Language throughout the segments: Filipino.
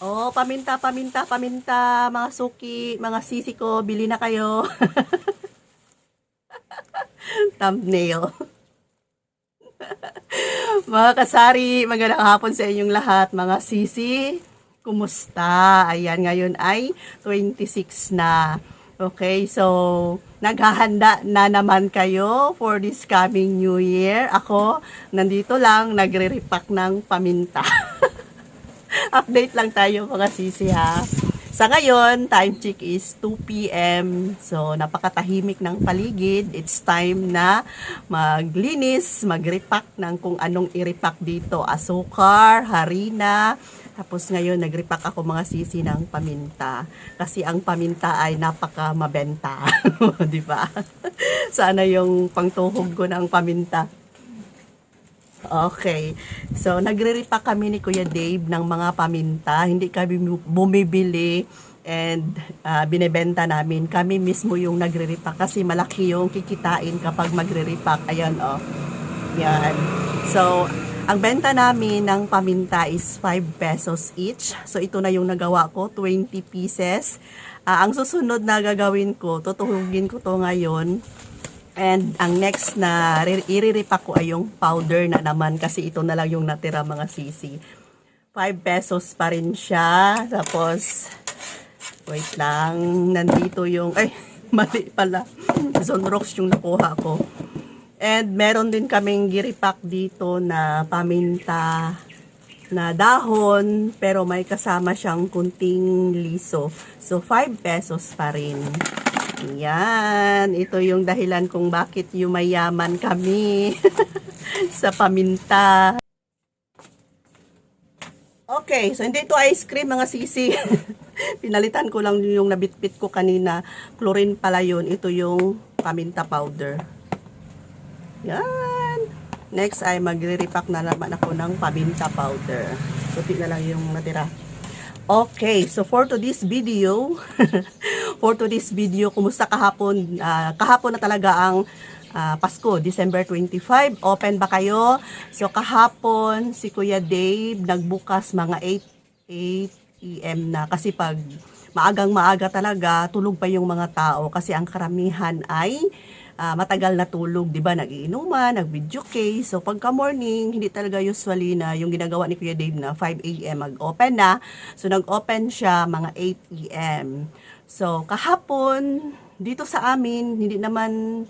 Oh, paminta, paminta, paminta, mga suki, mga sisi ko, bili na kayo. Thumbnail. mga kasari, magandang hapon sa inyong lahat, mga sisi. Kumusta? Ayan, ngayon ay 26 na. Okay, so naghahanda na naman kayo for this coming New Year. Ako, nandito lang, nagre-repack ng paminta. update lang tayo mga sisi ha. Sa ngayon, time check is 2 p.m. So, napakatahimik ng paligid. It's time na maglinis, mag-repack ng kung anong i-repack dito. Asukar, harina. Tapos ngayon, nag-repack ako mga sisi ng paminta. Kasi ang paminta ay napaka mabenta. Di ba? Sana yung pangtuhog ko ng paminta. Okay. So, nagre-repack kami ni Kuya Dave ng mga paminta. Hindi kami bumibili and ah, binebenta namin. Kami mismo yung nagre-repack kasi malaki yung kikitain kapag magre-repack. Ayan, oh. Yan. So, ang benta namin ng paminta is 5 pesos each. So, ito na yung nagawa ko, 20 pieces. Ah, ang susunod na gagawin ko, tutuhugin ko to ngayon. And ang next na ri- iriripak ko ay yung powder na naman kasi ito na lang yung natira mga sisi. 5 pesos pa rin siya. Tapos, wait lang, nandito yung, ay, mali pala. Zonrox yung nakuha ko. And meron din kaming giripak dito na paminta na dahon, pero may kasama siyang kunting liso. So, 5 pesos pa rin. Yan, ito yung dahilan kung bakit yumayaman kami sa paminta. Okay, so hindi ito ice cream mga sisi. Pinalitan ko lang yung nabitbit ko kanina. Chlorine pala yun. Ito yung paminta powder. Yan. Next ay magre-repack na naman ako ng paminta powder. Puti na lang yung natira. Okay, so for to this video, for to this video, kumusta kahapon? Ah, kahapon na talaga ang ah, Pasko, December 25. Open ba kayo? So kahapon, si Kuya Dave nagbukas mga 8, 8 p.m. na kasi pag maagang maaga talaga, tulog pa yung mga tao kasi ang karamihan ay ah, matagal na tulog, 'di ba? Nagiinuman, nag-video case. So pagka morning, hindi talaga usually na yung ginagawa ni Kuya Dave na 5 a.m. mag-open na. So nag-open siya mga 8 p.m. So kahapon dito sa amin, hindi naman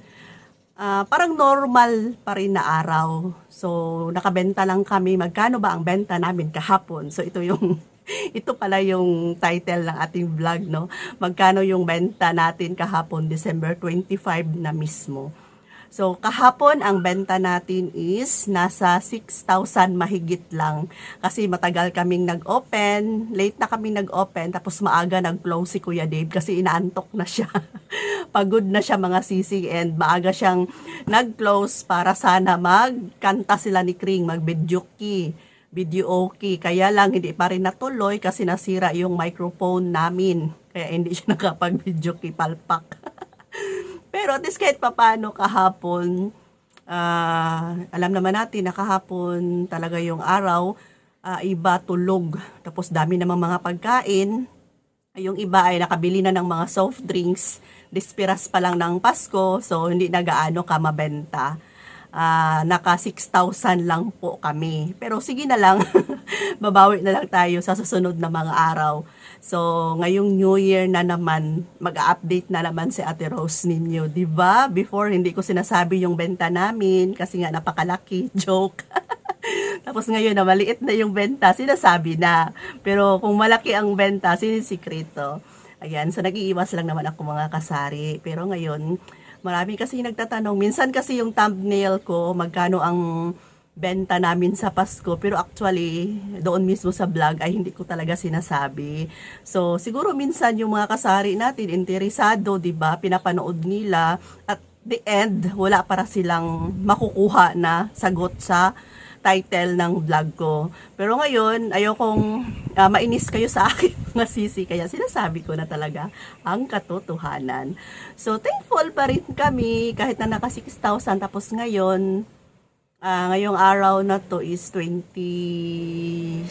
ah, parang normal pa rin na araw. So nakabenta lang kami. Magkano ba ang benta namin kahapon? So ito yung ito pala yung title ng ating vlog, no? Magkano yung benta natin kahapon, December 25 na mismo. So, kahapon, ang benta natin is nasa 6,000 mahigit lang. Kasi matagal kaming nag-open, late na kaming nag-open, tapos maaga nag-close si Kuya Dave kasi inaantok na siya. Pagod na siya mga sisi and maaga siyang nag-close para sana magkanta sila ni Kring, mag-videoke video okay. Kaya lang hindi pa rin natuloy kasi nasira yung microphone namin. Kaya hindi siya nakapag-video kipalpak. Pero at least kahit papano kahapon, ah, alam naman natin na kahapon talaga yung araw, ah, iba tulog. Tapos dami namang mga pagkain. Yung iba ay nakabili na ng mga soft drinks. Dispiras pa lang ng Pasko, so hindi na gaano ka mabenta ah naka 6,000 lang po kami. Pero sige na lang, babawi na lang tayo sa susunod na mga araw. So, ngayong New Year na naman, mag-update na naman si Ate Rose ninyo, 'di ba? Before hindi ko sinasabi yung benta namin kasi nga napakalaki, joke. Tapos ngayon na maliit na yung benta, sinasabi na. Pero kung malaki ang benta, sinisikreto. Ayan, so nag-iiwas lang naman ako mga kasari. Pero ngayon, marami kasi nagtatanong. Minsan kasi yung thumbnail ko, magkano ang benta namin sa Pasko. Pero actually, doon mismo sa vlog ay hindi ko talaga sinasabi. So, siguro minsan yung mga kasari natin, interesado, ba Pinapanood nila. At the end, wala para silang makukuha na sagot sa title ng vlog ko. Pero ngayon, ayokong uh, mainis kayo sa akin mga sisi. Kaya sinasabi ko na talaga ang katotohanan. So, thankful pa rin kami kahit na naka 6,000 tapos ngayon, Ah, ngayong araw na to is 27,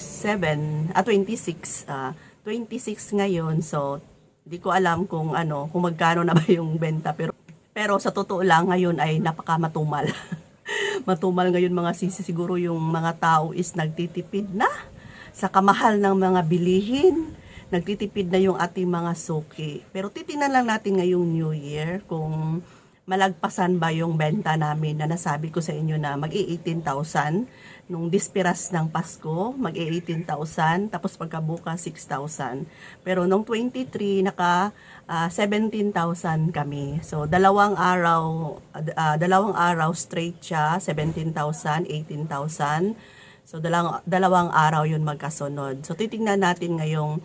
ah 26, ah 26 ngayon. So, di ko alam kung ano, kung magkano na ba yung benta pero pero sa totoo lang ngayon ay napaka matumal. matumal ngayon mga sisi siguro yung mga tao is nagtitipid na sa kamahal ng mga bilihin. Nagtitipid na yung ating mga suki. Pero titingnan lang natin ngayong New Year kung malagpasan ba yung benta namin na nasabi ko sa inyo na mag-18,000 nung dispiras ng Pasko, mag-18,000 tapos pagkabukas 6,000. Pero nung 23 naka ah, 17,000 kami. So dalawang araw ah, dalawang araw straight siya, 17,000, 18,000. So dalawang dalawang araw 'yun magkasunod. So titingnan natin ngayong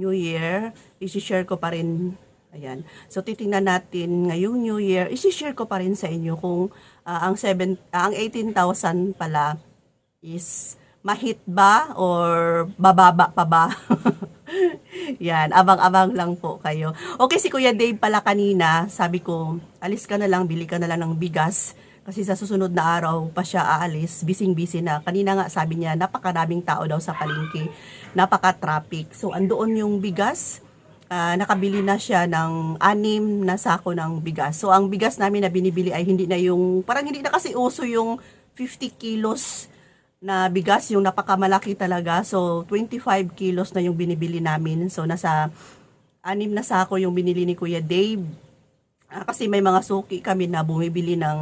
New Year, i-share ko pa rin Ayan. So titingnan natin ngayong New Year, i-share ko pa rin sa inyo kung ah, ang 7 ah, ang 18,000 pala is mahit ba or bababa pa ba? Yan, abang-abang lang po kayo. Okay, si Kuya Dave pala kanina, sabi ko, alis ka na lang, bili ka na lang ng bigas. Kasi sa susunod na araw pa siya aalis, bising-busy na. Kanina nga sabi niya, napakaraming tao daw sa palengke, napaka-traffic. So, andoon yung bigas, ah, nakabili na siya ng anim na sako ng bigas. So, ang bigas namin na binibili ay hindi na yung, parang hindi na kasi uso yung 50 kilos na bigas, yung napakamalaki talaga. So, 25 kilos na yung binibili namin. So, nasa anim na sako yung binili ni Kuya Dave. Ah, kasi may mga suki kami na bumibili ng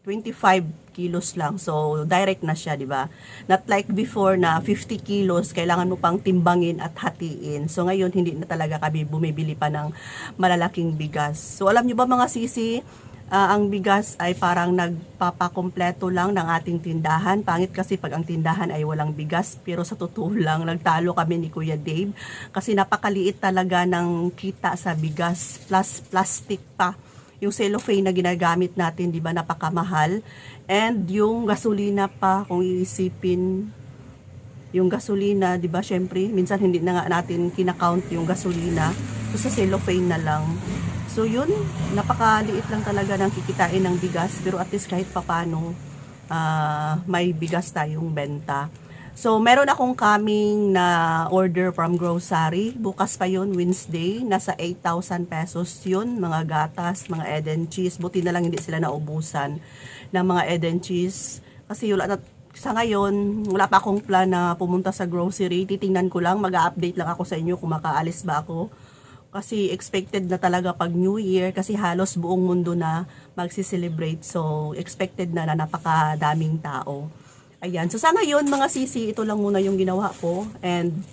25 kilos lang. So, direct na siya, di ba? Not like before na 50 kilos, kailangan mo pang timbangin at hatiin. So, ngayon, hindi na talaga kami bumibili pa ng malalaking bigas. So, alam nyo ba mga sisi, ah, ang bigas ay parang nagpapakompleto lang ng ating tindahan. Pangit kasi pag ang tindahan ay walang bigas. Pero sa totoo lang, nagtalo kami ni Kuya Dave. Kasi napakaliit talaga ng kita sa bigas. Plus plastic pa yung cellophane na ginagamit natin, di ba, napakamahal. And yung gasolina pa, kung iisipin, yung gasolina, di ba, syempre, minsan hindi na nga natin kinakount yung gasolina. So, sa cellophane na lang. So, yun, napakaliit lang talaga ng kikitain ng bigas. Pero at least kahit papano, ah, may bigas tayong benta. So, meron akong coming na order from grocery. Bukas pa yun, Wednesday. Nasa 8,000 pesos yun. Mga gatas, mga Eden cheese. Buti na lang hindi sila naubusan ng mga Eden cheese. Kasi wala na, sa ngayon, wala pa akong plan na pumunta sa grocery. Titingnan ko lang, mag-update lang ako sa inyo kung makaalis ba ako. Kasi expected na talaga pag New Year kasi halos buong mundo na magsi-celebrate. So, expected na na napakadaming tao. Ayan. So, sa ngayon, mga sisi, ito lang muna yung ginawa ko. And,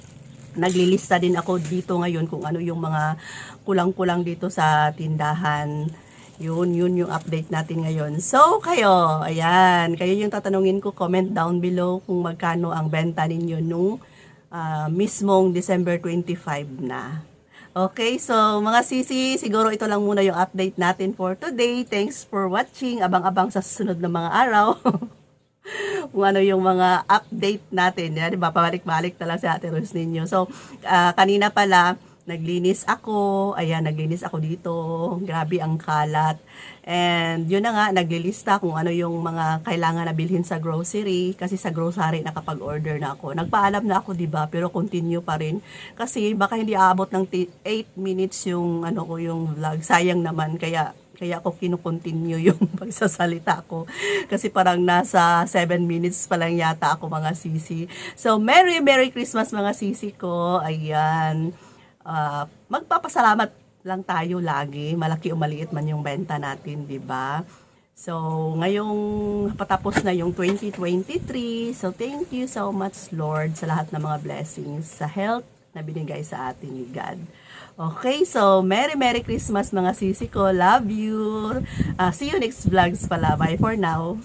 naglilista din ako dito ngayon kung ano yung mga kulang-kulang dito sa tindahan. Yun, yun yung update natin ngayon. So, kayo, ayan, kayo yung tatanungin ko, comment down below kung magkano ang benta ninyo nung ah, mismong December 25 na. Okay, so mga sisi, siguro ito lang muna yung update natin for today. Thanks for watching. Abang-abang sa susunod na mga araw. kung ano yung mga update natin. Yan, di ba? Pabalik-balik na lang sa Ate Rose ninyo. So, ah, kanina pala, naglinis ako. Ayan, naglinis ako dito. Grabe ang kalat. And yun na nga, naglilista kung ano yung mga kailangan na bilhin sa grocery. Kasi sa grocery, nakapag-order na ako. Nagpaalam na ako, di ba? Pero continue pa rin. Kasi baka hindi aabot ng 8 minutes yung, ano ko, yung vlog. Sayang naman. Kaya, kaya ako kinukontinue yung pagsasalita ko. Kasi parang nasa 7 minutes pa lang yata ako mga sisi. So, Merry Merry Christmas mga sisi ko. Ayan. Ah, magpapasalamat lang tayo lagi. Malaki o maliit man yung benta natin, di ba? So, ngayong patapos na yung 2023. So, thank you so much, Lord, sa lahat ng mga blessings, sa health na binigay sa atin ni God. Okay, so Merry Merry Christmas mga sisi ko. Love you. Ah, see you next vlogs pala. Bye for now.